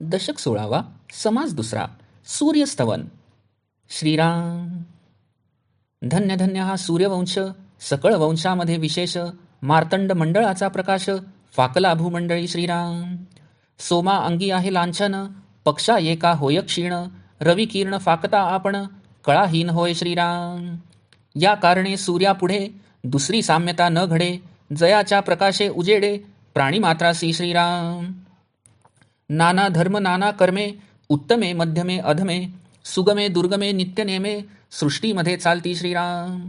दशक सोळावा समाज दुसरा सूर्यस्तवन. श्रीराम. धन्य धन्य हा सूर्यवंश सकळ वंशामध्ये विशेष मार्तंड मंडळाचा प्रकाश फाकला भूमंडळी श्रीराम. सोमा अंगी आहे लांछन पक्षा एका होय क्षीण रवी किरण फाकता आपण कळाहीन होय श्रीराम. या कारणे सूर्यापुढे दुसरी साम्यता न घडे जयाच्या प्रकाशे उजेडे प्राणीमात्रासी श्रीराम. नाना धर्म नाना कर्मे उत्तमे मध्यमे अधमे सुगमे दुर्गमे नित्यनेमे सृष्टीमध्ये चालती श्रीराम.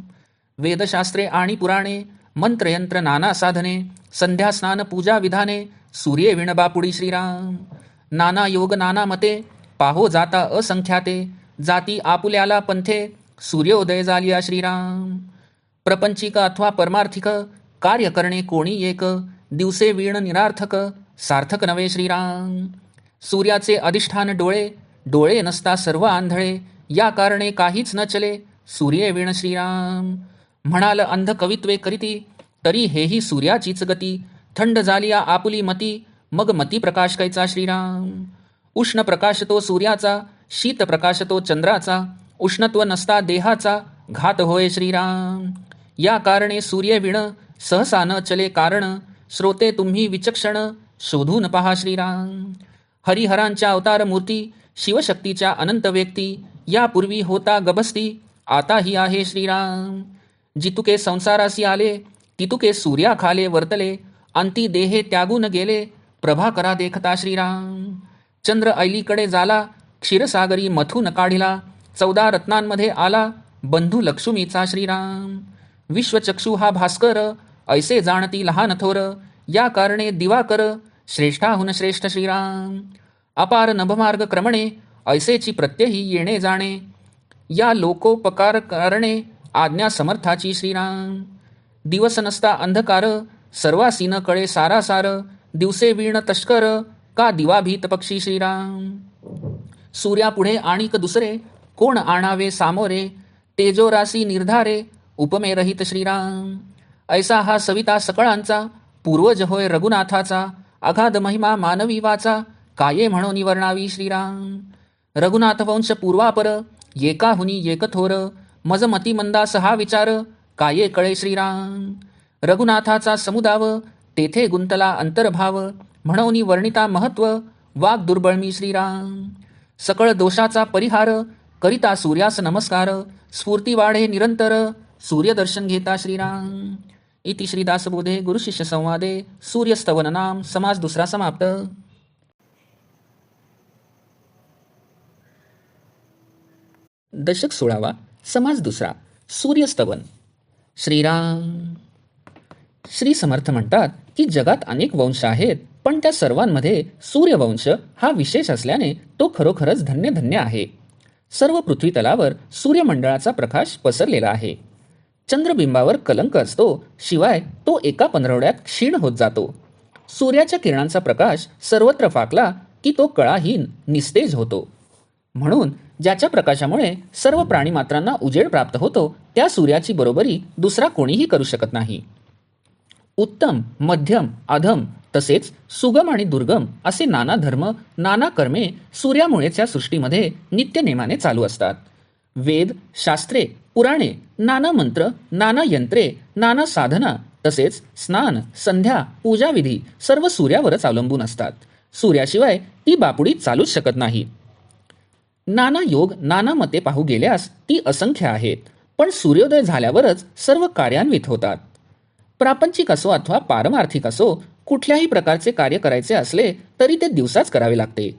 वेदशास्त्रे आणि पुराणे मंत्रयंत्र नाना साधने संध्या स्नान पूजा विधाने सूर्ये विणबापुडी श्रीराम. नाना योग नाना मते पाहो जाता असंख्याते जाती आपुल्याला पंथे सूर्योदय झालिया श्रीराम. प्रपंचिक अथवा परमार्थिक कार्य करणे कोणी एक दिवसे वीण निरार्थक सार्थक नवे श्रीराम. सूर्याचे अधिष्ठान डोळे डोळे नसता सर्व आंधळे. या कारणे काहीच न चले सूर्य वीण श्रीराम. म्हणाल अंध कवित्वे करीती तरी हेही सूर्याचीच गती. थंड झाली आपुली मती मग मती प्रकाश कैचा श्रीराम? उष्ण प्रकाश तो सूर्याचा शीत प्रकाश तो चंद्राचा. उष्णत्व नसता देहाचा घात होय श्रीराम. या कारणे सूर्य विण सहसा न चले कारण श्रोते तुम्ही विचक्षण शोधून पहा श्रीराम. हरिहरांच्या अवतार मूर्ती शिवशक्तीच्या अनंत व्यक्ती यापूर्वी होता गभस्ती आताही आहे श्रीराम. जितुके संसारासी आले तितुके सूर्या खाले वर्तले अंती देहे त्यागून गेले प्रभाकरा देखता श्रीराम. चंद्र ऐलीकडे झाला क्षीरसागरी मथून काढिला चौदा रत्नांमध्ये आला बंधू लक्ष्मीचा श्रीराम. विश्वचक्षु हा भास्कर ऐसे जाणती लहान थोर या कारणे दिवाकर श्रेष्ठाहून श्रेष्ठ श्रीराम. अपार नभमार्ग क्रमणे ऐसेची प्रत्ययी येणे जाणे. या लोकोपकार करणे आज्ञा समर्थाची श्रीराम. दिवस नसता अंधकार सर्वासीन कळे सारासार. दिवसे वीण तस्कर का दिवाभीत पक्षी श्रीराम. सूर्यापुढे आणिक दुसरे कोण आणावे सामोरे. तेजोरासी निर्धारे उपमे रहित श्रीराम. ऐसा हा सविता सकळांचा पूर्वज होय रघुनाथाचा. अगाध महिमा मानवी वाचा। काये म्हणून वर्णावी श्रीराम। रघुनाथ वंश पूर्वापर एकाहुनी एकथोर मज मती मंदास हा विचार काये कळे श्रीराम। रघुनाथाचा समुदाव तेथे गुंतला अंतर्भाव। म्हणून वर्णिता महत्त्व वाघ दुर्बळमी श्रीराम। सकळ दोषाचा परिहार करिता सूर्यास नमस्कार। स्फूर्ती वाढे निरंतर सूर्यदर्शन घेता श्रीराम। इति श्रीदासबोधे गुरुशिष्य संवादे सूर्यस्तवन नाम समाज दुसरा समाप्त। दशक सोळावा समाज दुसरा सूर्यस्तवन। श्रीराम। श्री समर्थ म्हणतात की जगात अनेक वंश आहेत पण त्या सर्वांमध्ये सूर्यवंश हा विशेष असल्याने तो खरोखरच धन्य धन्य आहे. सर्व पृथ्वीतलावर सूर्यमंडळाचा प्रकाश पसरलेला आहे. चंद्रबिंबावर कलंक असतो शिवाय तो एका पंधरवड्यात क्षीण होत जातो. सूर्याच्या किरणांचा प्रकाश सर्वत्र फाकला की तो कळाहीन निस्तेज होतो. म्हणून ज्याच्या प्रकाशामुळे सर्व प्राणीमात्रांना उजेड प्राप्त होतो त्या सूर्याची बरोबरी दुसरा कोणीही करू शकत नाही. उत्तम मध्यम अधम तसेच सुगम आणि दुर्गम असे नाना धर्म नाना कर्मे सूर्यामुळेच या सृष्टीमध्ये नित्यनेमाने चालू असतात. वेद शास्त्रे पुराणे नाना मंत्र नाना यंत्रे नाना साधना तसेच स्नान संध्या पूजाविधी सर्व सूर्यावरच अवलंबून असतात. सूर्याशिवाय ती बापुडी चालूच शकत नाही. नाना योग नाना मते पाहू गेल्यास ती असंख्य आहेत पण सूर्योदय झाल्यावरच सर्व कार्यान्वित होतात. प्रापंचिक असो अथवा पारमार्थिक असो कुठल्याही प्रकारचे कार्य करायचे असले तरी ते दिवसाच करावे लागते.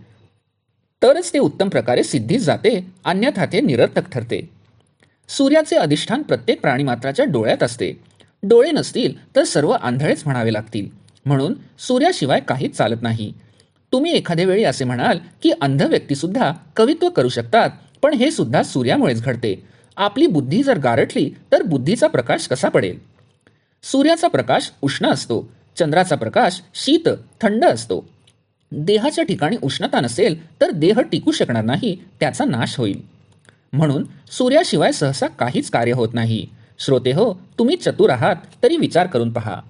तरच ते उत्तम प्रकारे सिद्धीत जाते अन्यथा ते निरर्थक ठरते. सूर्याचे अधिष्ठान प्रत्येक प्राणीमात्राच्या डोळ्यात असते. डोळे नसतील तर सर्व आंधळेच म्हणावे लागतील. म्हणून सूर्याशिवाय काहीच चालत नाही. तुम्ही एखाद्या वेळी असे म्हणाल की अंध व्यक्तीसुद्धा कवित्व करू शकतात पण हे सुद्धा सूर्यामुळेच घडते. आपली बुद्धी जर गारठली तर बुद्धीचा प्रकाश कसा पडेल? सूर्याचा प्रकाश उष्ण असतो. चंद्राचा प्रकाश शीत थंड असतो. देहाच्या ठिकाणी उष्णता नसेल तर देह टिकू शकणार नाही त्याचा नाश होईल. म्हणून सूर्याशिवाय सहसा काहीच कार्य होत नाही. श्रोते हो तुम्ही चतुर आहात तरी विचार करून पहा.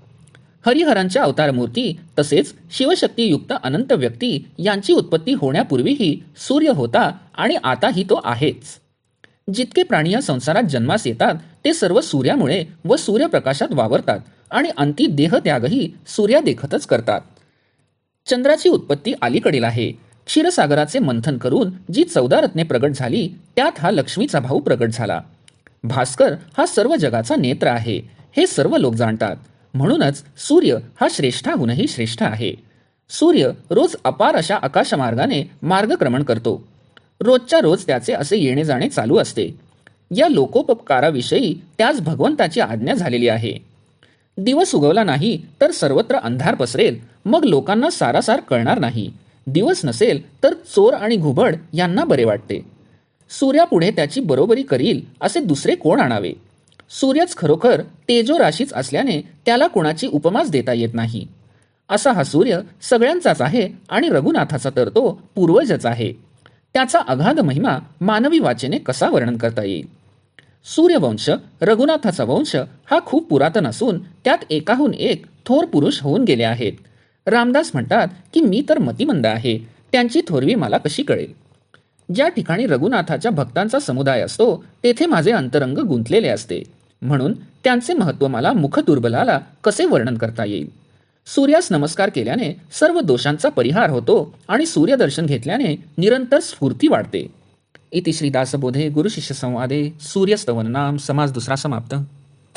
हरिहरांच्या अवतारमूर्ती तसेच शिवशक्तीयुक्त अनंत व्यक्ती यांची उत्पत्ती होण्यापूर्वीही सूर्य होता आणि आताही तो आहेच. जितके प्राणी या संसारात जन्मास येतात ते सर्व सूर्यामुळे व सूर्यप्रकाशात वावरतात आणि अंती देहत्यागही सूर्यादेखतच करतात. चंद्राची उत्पत्ती अलीकडील आहे. क्षीरसागराचे मंथन करून जी चौदा रत्ने प्रगट झाली त्यात हा लक्ष्मीचा भाऊ प्रगट झाला. भास्कर हा सर्व जगाचा नेत्र आहे. हे सर्व लोक जाणतात. म्हणूनच सूर्य हा श्रेष्ठाहूनही श्रेष्ठ आहे. सूर्य रोज अपार अशा आकाशमार्गाने मार्गक्रमण करतो. रोजच्या रोज त्याचे असे येणे जाणे चालू असते. या लोकोपकाराविषयी त्याच भगवंताची आज्ञा झालेली आहे. दिवस उगवला नाही तर सर्वत्र अंधार पसरेल. मग लोकांना सारासार कळणार नाही. दिवस नसेल तर चोर आणि घुबड यांना बरे वाटते. सूर्यापुढे त्याची बरोबरी करील असे दुसरे कोण आणावे? सूर्यच खरोखर तेजो राशीच असल्याने त्याला कोणाची उपमाच देता येत नाही. असा हा सूर्य सगळ्यांचाच आहे आणि रघुनाथाचा तर तो पूर्वजच आहे. त्याचा अगाध महिमा मानवी वाचेने कसा वर्णन करता येईल? सूर्यवंश रघुनाथाचा वंश हा खूप पुरातन असून त्यात एकाहून एक थोर पुरुष होऊन गेले आहेत. रामदास म्हणतात की मी तर मतिमंद आहे. त्यांची थोरवी मला कशी कळेल? ज्या ठिकाणी रघुनाथाच्या भक्तांचा समुदाय असतो तेथे माझे अंतरंग गुंतलेले असते. म्हणून त्यांचे महत्त्व मला मुखदुर्बलाला कसे वर्णन करता येईल? सूर्यास नमस्कार केल्याने सर्व दोषांचा परिहार होतो आणि सूर्यदर्शन घेतल्याने निरंतर स्फूर्ती वाढते. इति श्री दासबोधे गुरुशिष्य संवादे. सूर्यस्तवन नाम समाज दुसरा समाप्त.